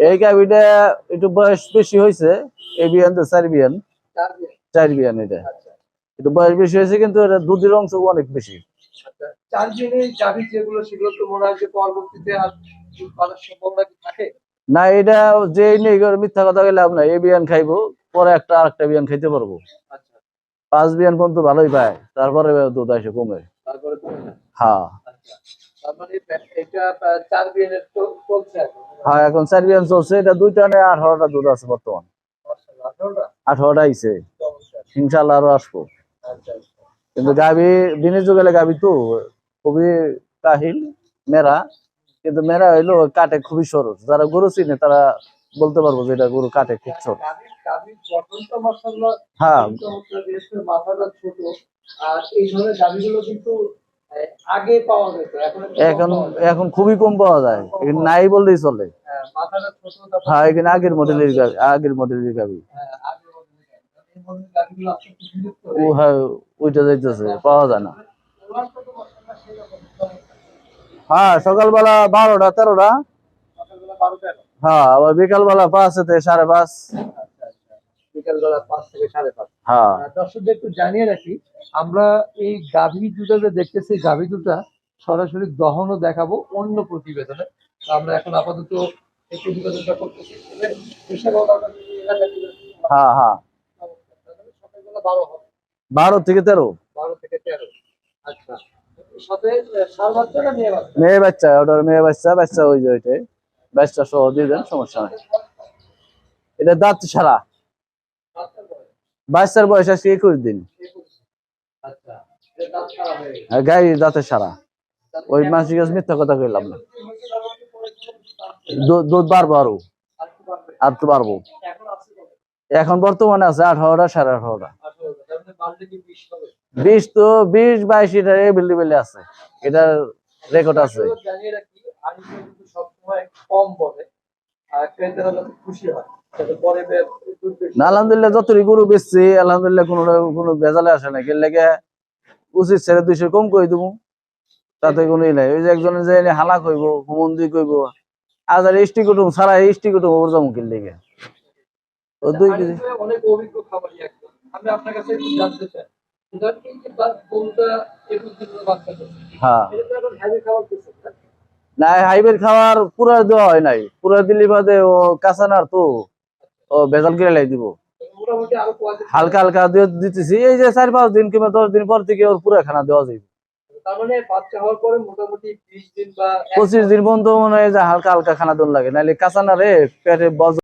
এই গাভিটা একটু বয়স বেশি হয়েছে এই বিয়ান তো চার বিয়ান চার বিয়ান। এটা। আচ্ছা। একটু বয়স বেশি হয়েছে কিন্তু এটা দুধের অংশ অনেক বেশি। আচ্ছা না এটা যে নেই মিথ্যা কথা বলে লাভ নাই এই বিয়ান খাইবো পরে একটা আরেকটা বিয়ান খাইতে পারব। আচ্ছা। পাঁচ বিয়ান পর্যন্ত ভালোই পায় তারপরে দুধ আসে কমে। হ্যাঁ। আচ্ছা হ্যাঁ এখন চার বিয়ান চলছে। এটা দুইটা নেই আঠারোটা দুধ আছে বর্তমান। আঠারোটা? আইছে। ইনশাল্লাহ আরও আসব। আচ্ছা, আচ্ছা। কিন্তু গাভি দিনের যুগেলে গাভি তো খুবই কাহিল মেরা। কিন্তু মেরা হইল কাটে খুবই সরস যারা গরু চিনে তারা বলতে পারব যে এটা গরু কাটে খুব গঠনটা মাশাআল্লাহ হ্যাঁ। মাথাটা ছোট। আর এই ধরনের গাভীগুলো কিন্তু আগে পাওয়া যেত এখন এখন। খুবই কম পাওয়া যায়। নাই বললেই চলে। হ্যাঁ, হ্যাঁ এখানে আগের মডেলের গাভি আগের মডেলের গাভি হ্যাঁ, ও হ্যাঁ ওইটা যাইতেছে পাওয়া যায় না। হ্যাঁ সকালবেলা বারোটা তেরোটা। হ্যাঁ আবার বিকালবেলা পাঁচ সাড়ে পাঁচ। বিকালবেলা পাঁচ থেকে সাড়ে পাঁচ। হ্যাঁ। দর্শকদের একটু জানিয়ে রাখি আমরা এই গাভী দুটা যে দেখতেছি গাভী দুটা সরাসরি দহনও দেখাবো অন্য প্রতিবেদনে। আমরা এখন আপাতত এই প্রতিবেদনটা করতেছি হ্যাঁ হ্যাঁ। সকালবেলা বারো হবে। বারো থেকে তেরো? বারো থেকে তেরো। আচ্ছা। মেয়ে বাচ্চা? ওটার মেয়ে বাচ্চা বাচ্চা ওই যে ওইটাই। বাচ্চা সহ দিয়ে দেন সমস্যা নাই। এটা দাঁত বয়স বাচ্চার বয়স আজকে একুশ দিন। আচ্ছা দাঁত হয়ে গেছে। আর গাড়ি দাঁতের সারা। ওই মাসিক কাছে মিথ্যা কথা কইলাম না। দুধ বাড়বো আরও। আর তো বাড়বো। এখন আছে বর্তমানে আছে আঠারোটা সাড়ে আঠারোটা। বিশ তো বিশ বাইশ এটা এভেলেবেল আছে। এটার রেকর্ড আছে। কম বলে। না আলহামদুলিল্লাহ যতই গরু বেচছি আলহামদুলিল্লাহ কোনো কোনো আসে না। লেগে উচিত ছেড়ে দুইশো কম দেবো। তাতে কোনো ই নাই। ওই যে একজনে যে হালা কইব হুমন্দি কইব আজ আর ইষ্টি কুটুম সারা ইষ্টি কুটুম ওর জামুকির লেগে? ও দুই কেজি অনেক অভিজ্ঞ। আমি আপনার কাছে জানতে চাই। হ্যাঁ এটা তো এখন heavy খাবার দিচ্ছে, না? না হাইবের খাবার পুরা দেওয়া হয় নাই। পুরা দিলি বাদে ও কাঁচানার তো। ও বেজাল কিনে লাই দিব। হালকা হালকা দিতেছি। এই যে চার পাঁচ দিন কিংবা দশ দিন পর থেকে ওর পুরা খানা দেওয়া যাবে মানে পঁচিশ দিন পর্যন্ত মনে হয় যে হালকা হালকা খানা দোল লাগে। নাহলে কাঁচানারে পেটে বজ